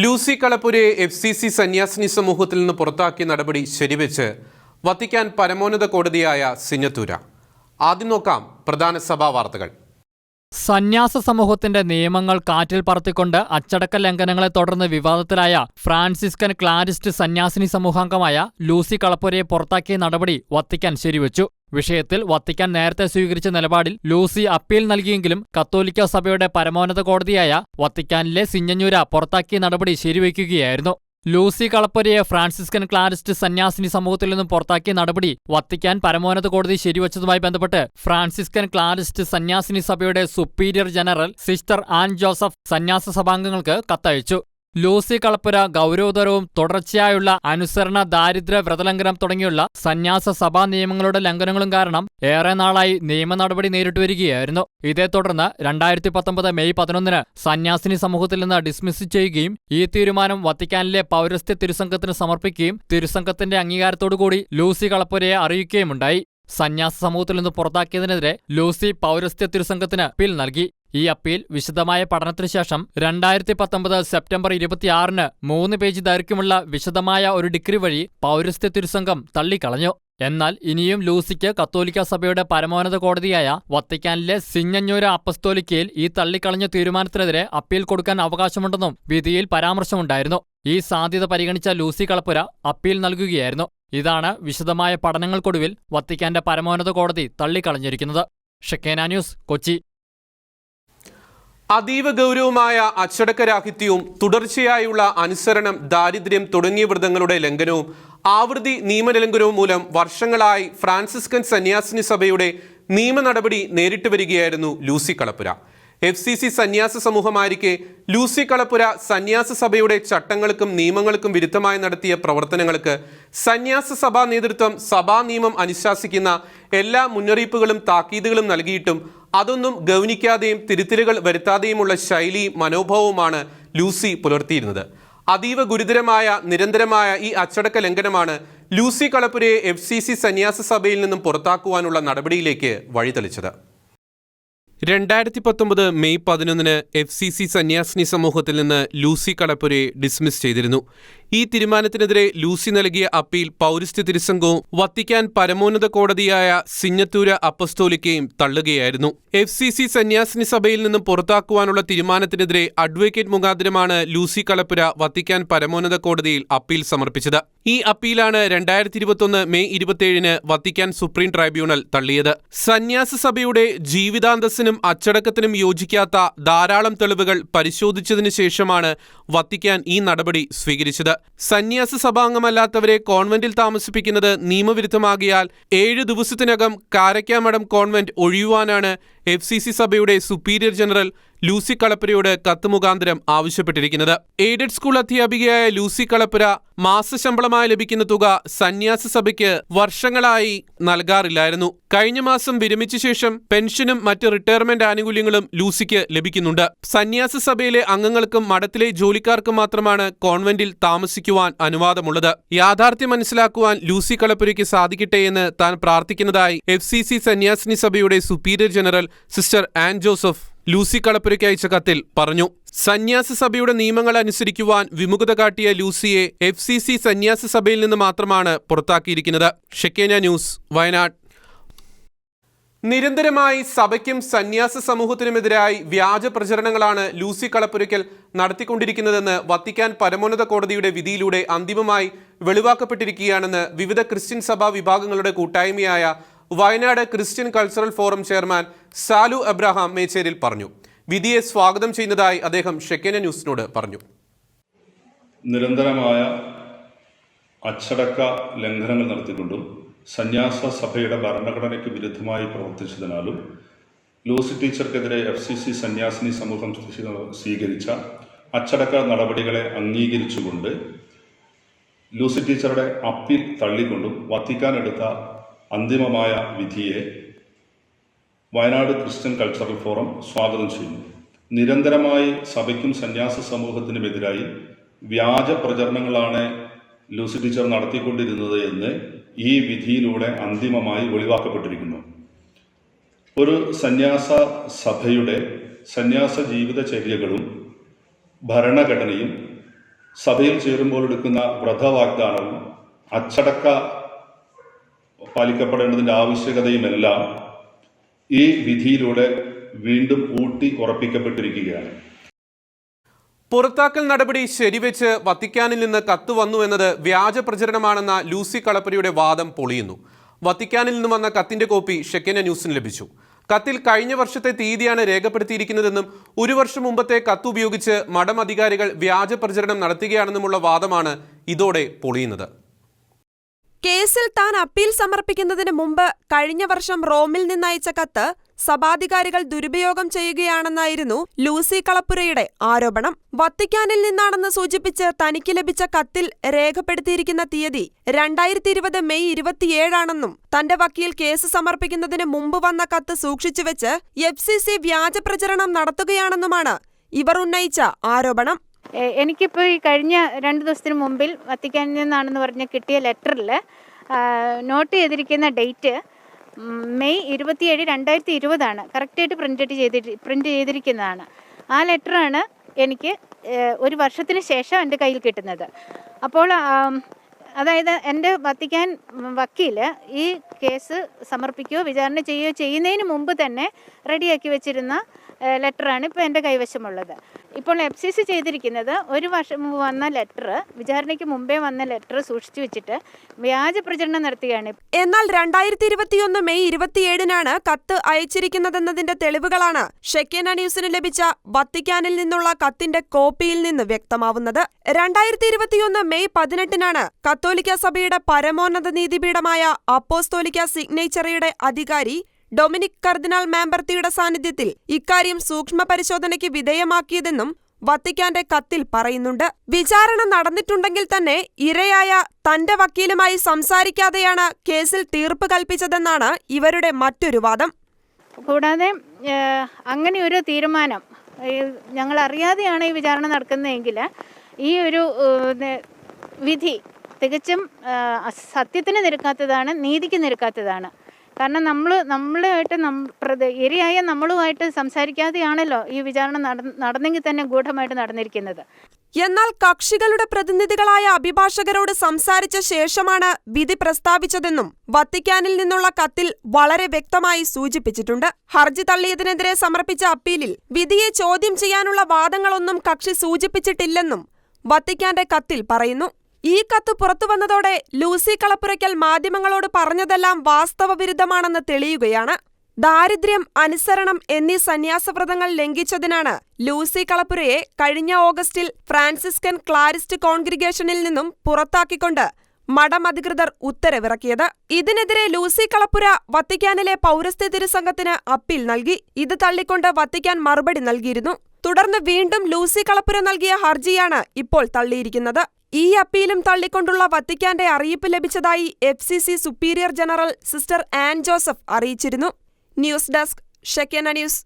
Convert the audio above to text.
Lucy കളപ്പുരയെ F C C സന്യാസിനി സമൂഹത്തിൽ നിന്ന് പുറത്താക്കിയ നടപടി ശരിവെച്ച് വത്തിക്കാൻ പരമോന്നത കോടതിയായ സിഞ്ഞത്തൂര. ആദ്യം നോക്കാം പ്രധാന സഭാ വാർത്തകൾ. സന്യാസ സമൂഹത്തിന്റെ നിയമങ്ങൾ കാറ്റിൽ പറത്തിക്കൊണ്ട് അച്ചടക്ക ലംഘനങ്ങളെ തുടർന്ന് വിവാദത്തിലായ ഫ്രാൻസിസ്കൻ ക്ലാരിസ്റ്റ് സന്യാസിനി സമൂഹാംഗമായ ലൂസി കളപ്പുരയെ പുറത്താക്കിയ നടപടി വത്തിക്കാൻ ശരിവച്ചു. വിഷയത്തിൽ വത്തിക്കാൻ നേരത്തെ സ്വീകരിച്ച നിലപാടിൽ ലൂസി അപ്പീൽ നൽകിയെങ്കിലും കത്തോലിക്ക സഭയുടെ പരമോന്നത കോടതിയായ വത്തിക്കാനിലെ സിഞ്ഞഞ്ഞൂര പുറത്താക്കിയ നടപടി ശരിവയ്ക്കുകയായിരുന്നു ലൂസി കളപ്പുരയെ ഫ്രാൻസിസ്കൻ ക്ലാരിസ്റ്റ് സന്യാസിനി സമൂഹത്തിൽ നിന്നും പുറത്താക്കിയ നടപടി വത്തിക്കാൻ പരമോന്നത കോടതി ശരിവച്ചതുമായി ബന്ധപ്പെട്ട് ഫ്രാൻസിസ്കൻ ക്ലാരിസ്റ്റ് സന്യാസിനി സഭയുടെ superior general sister Ann Joseph സന്യാസ സഭാംഗങ്ങൾക്ക് കത്തയച്ചു. ലൂസി കളപ്പുര ഗൗരവതരവും തുടർച്ചയായുള്ള അനുസരണ ദാരിദ്ര്യ വ്രതലംഘനം തുടങ്ങിയുള്ള സന്യാസ സഭാ നിയമങ്ങളുടെ ലംഘനങ്ങളും കാരണം ഏറെ നാളായി നിയമ നടപടി നേരിട്ടു വരികയായിരുന്നു. ഇതേ തുടർന്ന് രണ്ടായിരത്തി പത്തൊമ്പത് മെയ് പതിനൊന്നിന് സന്യാസിനി സമൂഹത്തിൽ നിന്ന് ഡിസ്മിസ് ചെയ്യുകയും ഈ തീരുമാനം വത്തിക്കാനിലെ പൗരസ്ത്യ തിരുസംഘത്തിന് സമർപ്പിക്കുകയും തിരുസംഘത്തിന്റെ അംഗീകാരത്തോടുകൂടി ലൂസി കളപ്പുരയെ അറിയിക്കുകയുമുണ്ടായി. സന്യാസ സമൂഹത്തിൽ നിന്ന് പുറത്താക്കിയതിനെതിരെ ലൂസി പൗരസ്ത്യ തിരുസംഘത്തിന് അപ്പീൽ നൽകി. ഈ അപ്പീൽ വിശദമായ പഠനത്തിനു ശേഷം രണ്ടായിരത്തി പത്തൊമ്പത് സെപ്റ്റംബർ ഇരുപത്തിയാറിന് മൂന്ന് പേജ് ദൈർഘ്യമുള്ള വിശദമായ ഒരു ഡിഗ്രി വഴി പൗരസ്ത്യ തിരുസംഘം തള്ളിക്കളഞ്ഞു. എന്നാൽ ഇനിയും ലൂസിക്ക് കത്തോലിക്ക സഭയുടെ പരമോന്നത കോടതിയായ വത്തിക്കാനിലെ സിഞ്ഞഞ്ഞൂര അപ്പസ്തോലിക്കയിൽ ഈ തള്ളിക്കളഞ്ഞ തീരുമാനത്തിനെതിരെ അപ്പീൽ കൊടുക്കാൻ അവകാശമുണ്ടെന്നും വിധിയിൽ പരാമർശമുണ്ടായിരുന്നു. ഈ സാധ്യത പരിഗണിച്ച ലൂസി കളപ്പുര അപ്പീൽ നൽകുകയായിരുന്നു. ഇതാണ് വിശദമായ പഠനങ്ങൾക്കൊടുവിൽ വത്തിക്കാന്റെ പരമോന്നത കോടതി തള്ളിക്കളഞ്ഞിരിക്കുന്നത്. ഷെക്കേന ന്യൂസ് കൊച്ചി. അതീവ ഗൗരവമായ അച്ചടക്കരാഹിത്യവും തുടർച്ചയായുള്ള അനുസരണം ദാരിദ്ര്യം തുടങ്ങിയ വ്രതങ്ങളുടെ ലംഘനവും ആവൃത്തി നിയമലംഘനവും മൂലം വർഷങ്ങളായി ഫ്രാൻസിസ്കൻ സന്യാസിനി സഭയുടെ നിയമ നടപടി നേരിട്ട് വരികയായിരുന്നു Lucy Kalappura. F C C സന്യാസ സമൂഹമായിരിക്കെ ലൂസി കളപ്പുര സന്യാസ സഭയുടെ ചട്ടങ്ങൾക്കും നിയമങ്ങൾക്കും വിരുദ്ധമായി നടത്തിയ പ്രവർത്തനങ്ങൾക്ക് സന്യാസ സഭാ നേതൃത്വം സഭാ നിയമം അനുശാസിക്കുന്ന എല്ലാ മുന്നറിയിപ്പുകളും താക്കീതുകളും നൽകിയിട്ടും അതൊന്നും ഗൗനിക്കാതെയും തിരുത്തലുകൾ വരുത്താതെയുമുള്ള ശൈലി മനോഭാവവുമാണ് ലൂസി പുലർത്തിയിരുന്നത്. അതീവ ഗുരുതരമായ നിരന്തരമായ ഈ അച്ചടക്ക ലംഘനമാണ് ലൂസി കളപ്പുരയെ എഫ് സി സി സന്യാസ സഭയിൽ നിന്നും പുറത്താക്കുവാനുള്ള നടപടിയിലേക്ക് വഴിതെളിച്ചത്. രണ്ടായിരത്തി പത്തൊമ്പത് മെയ് പതിനൊന്നിന് എഫ് സി സി സന്യാസിനി സമൂഹത്തിൽ നിന്ന് ലൂസി കളപ്പുരയെ ഡിസ്മിസ് ചെയ്തിരുന്നു. ഈ തീരുമാനത്തിനെതിരെ ലൂസി നൽകിയ അപ്പീൽ പൗരസ്ത്യ തിരുസംഘവും വത്തിക്കാൻ പരമോന്നത കോടതിയായ സിഞ്ഞത്തൂര അപ്പസ്തോലിക്കയും തള്ളുകയായിരുന്നു. എഫ് സി സി സന്യാസിനി സഭയിൽ നിന്നും പുറത്താക്കുവാനുള്ള തീരുമാനത്തിനെതിരെ അഡ്വക്കേറ്റ് മുഖാന്തരമാണ് ലൂസി കളപ്പുര വത്തിക്കാൻ പരമോന്നത കോടതിയിൽ അപ്പീൽ സമർപ്പിച്ചത്. ഈ അപ്പീലാണ് രണ്ടായിരത്തി ഇരുപത്തൊന്ന് മെയ് ഇരുപത്തിയേഴിന് വത്തിക്കാൻ സുപ്രീം ട്രൈബ്യൂണൽ തള്ളിയത്. സന്യാസ സഭയുടെ ജീവിതാന്തസ്സിനും അച്ചടക്കത്തിനും യോജിക്കാത്ത ധാരാളം തെളിവുകൾ പരിശോധിച്ചതിനു ശേഷമാണ് വത്തിക്കാൻ ഈ നടപടി സ്വീകരിച്ചത്. സന്യാസ സഭാംഗമല്ലാത്തവരെ കോൺവെന്റിൽ താമസിപ്പിക്കുന്നത് നിയമവിരുദ്ധമാകിയാൽ ഏഴ് ദിവസത്തിനകം കാരക്കാമഠം കോൺവെന്റ് ഒഴിയുവാനാണ് എഫ് സി സി സഭയുടെ സുപ്പീരിയർ ജനറൽ ലൂസി കളപ്പുരയോട് കത്ത് മുഖാന്തരം ആവശ്യപ്പെട്ടിരിക്കുന്നത്. എയ്ഡഡ് സ്കൂൾ അധ്യാപികയായ ലൂസി കളപ്പുര മാസശമ്പളമായി ലഭിക്കുന്ന തുക സന്യാസ സഭയ്ക്ക് വർഷങ്ങളായി നൽകാറില്ലായിരുന്നു. കഴിഞ്ഞ മാസം വിരമിച്ച ശേഷം പെൻഷനും മറ്റ് റിട്ടയർമെന്റ് ആനുകൂല്യങ്ങളും ലൂസിക്ക് ലഭിക്കുന്നുണ്ട്. സന്യാസ സഭയിലെ അംഗങ്ങൾക്കും മഠത്തിലെ ജോലിക്കാർക്കും മാത്രമാണ് കോൺവെന്റിൽ താമസിക്കുവാൻ അനുവാദമുള്ളത്. യാഥാർത്ഥ്യം മനസ്സിലാക്കുവാൻ ലൂസി കളപ്പുരയ്ക്ക് സാധിക്കട്ടെ എന്ന് താൻ പ്രാർത്ഥിക്കുന്നതായി എഫ് സി സി സന്യാസിനി സഭയുടെ superior general sister Ann Joseph Lucy കളപ്പുരയ്ക്ക് അയച്ച കത്തിൽ പറഞ്ഞു സന്യാസ സഭയുടെ നിയമങ്ങൾ അനുസരിക്കുവാൻ വിമുഖത കാട്ടിയ ലൂസിയെ എഫ് സി സി സന്യാസ സഭയിൽ നിന്ന് മാത്രമാണ് പുറത്താക്കിയിരിക്കുന്നത്. ഷെക്കേന ന്യൂസ് വയനാട്. നിരന്തരമായി സഭയ്ക്കും സന്യാസ സമൂഹത്തിനുമെതിരായി വ്യാജ പ്രചരണങ്ങളാണ് ലൂസി കളപ്പുരയ്ക്കൽ നടത്തിക്കൊണ്ടിരിക്കുന്നതെന്ന് വത്തിക്കാൻ പരമോന്നത കോടതിയുടെ വിധിയിലൂടെ അന്തിമമായി വെളിവാക്കപ്പെട്ടിരിക്കുകയാണെന്ന് വിവിധ ക്രിസ്ത്യൻ സഭാ വിഭാഗങ്ങളുടെ കൂട്ടായ്മയായ Wayanad Christian cultural forum chairman Salu Abraham Mecheril പറഞ്ഞു. വിധിയെ സ്വാഗതം ചെയ്യുന്നതായി അദ്ദേഹം ഷെക്കന ന്യൂസിനോട് പറഞ്ഞു. നിരന്തരമായ അച്ചടക്ക ലംഘനങ്ങൾ നടത്തിക്കൊണ്ടും സന്യാസ സഭയുടെ ഭരണഘടനയ്ക്ക് വിരുദ്ധമായി പ്രവർത്തിച്ചതിനാലും ലൂസി ടീച്ചർക്കെതിരെ എഫ് സി സി സന്യാസിനി സമൂഹം സ്വീകരിച്ച അച്ചടക്ക നടപടികളെ അംഗീകരിച്ചുകൊണ്ട് ലൂസി ടീച്ചറുടെ അപ്പീൽ തള്ളിക്കൊണ്ടും വത്തിക്കാൻ എടുത്ത അന്തിമമായ വിധിയെ വയനാട് ക്രിസ്ത്യൻ കൾച്ചറൽ ഫോറം സ്വാഗതം ചെയ്യുന്നു. നിരന്തരമായി സഭയ്ക്കും സന്യാസ സമൂഹത്തിനുമെതിരായി വ്യാജ പ്രചരണങ്ങളാണ് ലൂസി ടീച്ചർ നടത്തിക്കൊണ്ടിരുന്നത് എന്ന് ഈ വിധിയിലൂടെ അന്തിമമായി ഒഴിവാക്കപ്പെട്ടിരിക്കുന്നു ഒരു സന്യാസ സഭയുടെ സന്യാസ ജീവിതചര്യകളും ഭരണഘടനയും സഭയിൽ ചേരുമ്പോൾ എടുക്കുന്ന വ്രതവാഗ്ദാനവും അച്ചടക്ക പാലിക്കപ്പെടേണ്ടതിന്റെ ആവശ്യകതയുമെല്ലാം ഈ വിധിയിലൂടെ വീണ്ടും ഊട്ടി ഉറപ്പിക്കപ്പെട്ടിരിക്കുകയാണ്. പുറത്താക്കൽ നടപടി ശരിവെച്ച് വത്തിക്കാനിൽ നിന്ന് കത്ത് വന്നു എന്നത് വ്യാജ പ്രചരണമാണെന്ന ലൂസി കളപ്പുരയുടെ വാദം പൊളിയുന്നു. വത്തിക്കാനിൽ നിന്ന് വന്ന കത്തിന്റെ കോപ്പി ഷെക്കന ന്യൂസിന് ലഭിച്ചു. കത്തിൽ കഴിഞ്ഞ വർഷത്തെ തീയതിയാണ് രേഖപ്പെടുത്തിയിരിക്കുന്നതെന്നും ഒരു വർഷം മുമ്പത്തെ കത്ത് ഉപയോഗിച്ച് മഠം അധികാരികൾ വ്യാജ പ്രചരണം നടത്തുകയാണെന്നുമുള്ള വാദമാണ് ഇതോടെ പൊളിയുന്നത്. കേസിൽ താൻ അപ്പീൽ സമർപ്പിക്കുന്നതിന് മുമ്പ് കഴിഞ്ഞ വർഷം റോമിൽ നിന്നയച്ച കത്ത് സഭാധികാരികൾ ദുരുപയോഗം ചെയ്യുകയാണെന്നായിരുന്നു ലൂസി കളപ്പുരയുടെ ആരോപണം. വത്തിക്കാനിൽ നിന്നാണെന്ന് സൂചിപ്പിച്ച് തനിക്ക് ലഭിച്ച കത്തിൽ രേഖപ്പെടുത്തിയിരിക്കുന്ന തീയതി രണ്ടായിരത്തി ഇരുപത് മെയ് ഇരുപത്തിയേഴാണെന്നും തന്റെ വക്കീൽ കേസ് സമർപ്പിക്കുന്നതിന് മുമ്പ് വന്ന കത്ത് സൂക്ഷിച്ചുവെച്ച് എഫ് സി സി വ്യാജ പ്രചരണം നടത്തുകയാണെന്നുമാണ് ഇവർ ഉന്നയിച്ച ആരോപണം. എനിക്കിപ്പോൾ ഈ കഴിഞ്ഞ രണ്ട് ദിവസത്തിന് മുമ്പിൽ വത്തിക്കാനിൽ നിന്നാണെന്ന് പറഞ്ഞ കിട്ടിയ ലെറ്ററിൽ നോട്ട് ചെയ്തിരിക്കുന്ന ഡേറ്റ് മെയ് ഇരുപത്തിയേഴ് രണ്ടായിരത്തി ഇരുപതാണ് കറക്റ്റായിട്ട് പ്രിന്റ് ചെയ്തിട്ട് പ്രിന്റ് ചെയ്തിരിക്കുന്നതാണ്. ആ ലെറ്ററാണ് എനിക്ക് ഒരു വർഷത്തിന് ശേഷം എന്റെ കയ്യിൽ കിട്ടുന്നത്. അപ്പോൾ അതായത് എന്റെ വത്തിക്കാൻ വക്കീൽ ഈ കേസ് സമർപ്പിക്കുകയോ വിചാരണ ചെയ്യുകയോ ചെയ്യുന്നതിന് മുമ്പ് തന്നെ റെഡിയാക്കി വെച്ചിരുന്ന ലെറ്ററാണ് ഇപ്പോൾ എന്റെ കൈവശമുള്ളത്. ഇപ്പോൾ എഫ് സി സി ചെയ്തിരിക്കുന്നത് ഒരു വർഷം വന്ന ലെറ്റർ വിചാരണയ്ക്ക് മുമ്പേ വന്ന ലെറ്റർ സൂക്ഷിച്ചു വെച്ചിട്ട് വ്യാജ പ്രചരണം നടത്തുകയാണ്. എന്നാൽ രണ്ടായിരത്തി ഇരുപത്തിയൊന്ന് മെയ് ഇരുപത്തിയേഴിനാണ് കത്ത് അയച്ചിരിക്കുന്നതെന്നതിന്റെ തെളിവുകളാണ് ഷെക്കേന ന്യൂസിന് ലഭിച്ച വത്തിക്കാനിൽ നിന്നുള്ള കത്തിന്റെ കോപ്പിയിൽ നിന്ന് വ്യക്തമാവുന്നത്. രണ്ടായിരത്തി ഇരുപത്തിയൊന്ന് മെയ് പതിനെട്ടിനാണ് കത്തോലിക്ക സഭയുടെ പരമോന്നത നീതിപീഠമായ അപ്പോസ്തോലിക്ക സിഗ്നേച്ചറിയുടെ അധികാരി ഡൊമിനിക് കർദിനാൾ മാമ്പർത്തിയുടെ സാന്നിധ്യത്തിൽ ഇക്കാര്യം സൂക്ഷ്മ പരിശോധനയ്ക്ക് വിധേയമാക്കിയതെന്നും വത്തിക്കാന്റെ കത്തിൽ പറയുന്നുണ്ട്. വിചാരണ നടന്നിട്ടുണ്ടെങ്കിൽ തന്നെ ഇരയായ തന്റെ വക്കീലുമായി സംസാരിക്കാതെയാണ് കേസിൽ തീർപ്പ് കൽപ്പിച്ചതെന്നാണ് ഇവരുടെ മറ്റൊരു വാദം. കൂടാതെ അങ്ങനെ ഒരു തീരുമാനം ഞങ്ങൾ അറിയാതെയാണ് ഈ വിചാരണ നടക്കുന്നതെങ്കിൽ ഈ ഒരു വിധി തികച്ചും സത്യത്തിന് നിരക്കാത്തതാണ് നീതിക്ക് നിരക്കാത്തതാണ്. കാരണം നമ്മൾ നമ്മളുമായിട്ട് നം പ്രതി ഇരയായ നമ്മളുമായിട്ട് സംസാരിക്കാതെയാണല്ലോ ഈ വിചാരണ നട നടന്നെങ്കിൽ തന്നെ ഗൂഢമായിട്ട് നടന്നിരിക്കുന്നത്. എന്നാൽ കക്ഷികളുടെ പ്രതിനിധികളായ അഭിഭാഷകരോട് സംസാരിച്ച ശേഷമാണ് വിധി പ്രസ്താവിച്ചതെന്നും വത്തിക്കാനിൽ നിന്നുള്ള കത്തിൽ വളരെ വ്യക്തമായി സൂചിപ്പിച്ചിട്ടുണ്ട്. ഹർജി തള്ളിയതിനെതിരെ സമർപ്പിച്ച അപ്പീലിൽ വിധിയെ ചോദ്യം ചെയ്യാനുള്ള വാദങ്ങളൊന്നും കക്ഷി സൂചിപ്പിച്ചിട്ടില്ലെന്നും വത്തിക്കാന്റെ കത്തിൽ പറയുന്നു. ഈ കത്ത് പുറത്തു വന്നതോടെ ലൂസി കളപ്പുരയ്ക്കൽ മാധ്യമങ്ങളോട് പറഞ്ഞതെല്ലാം വാസ്തവ വിരുദ്ധമാണെന്ന് തെളിയുകയാണ്. ദാരിദ്ര്യം അനുസരണം എന്നീ സന്യാസവ്രതങ്ങൾ ലംഘിച്ചതിനാണ് ലൂസി കളപ്പുരയെ കഴിഞ്ഞ ഓഗസ്റ്റിൽ ഫ്രാൻസിസ്കൻ ക്ലാരിസ്റ്റ് കോൺഗ്രിഗേഷനിൽ നിന്നും പുറത്താക്കിക്കൊണ്ട് മഠം അധികൃതർ ഉത്തരവിറക്കിയത്. ഇതിനെതിരെ ലൂസി കളപ്പുര വത്തിക്കാനിലെ പൗരസ്ത്യ തിരുസംഘത്തിന് അപ്പീൽ നൽകി. ഇത് തള്ളിക്കൊണ്ട് വത്തിക്കാൻ മറുപടി നൽകിയിരുന്നു. തുടർന്ന് വീണ്ടും ലൂസി കളപ്പുര നൽകിയ ഹർജിയാണ് ഇപ്പോൾ തള്ളിയിരിക്കുന്നത്. ഈ അപ്പീലും തള്ളിക്കൊണ്ടുള്ള വത്തിക്കാന്റെ അറിയിപ്പ് ലഭിച്ചതായി F C C superior general sister Ann Joseph അറിയിച്ചിരുന്നു. News desk Shekinah news.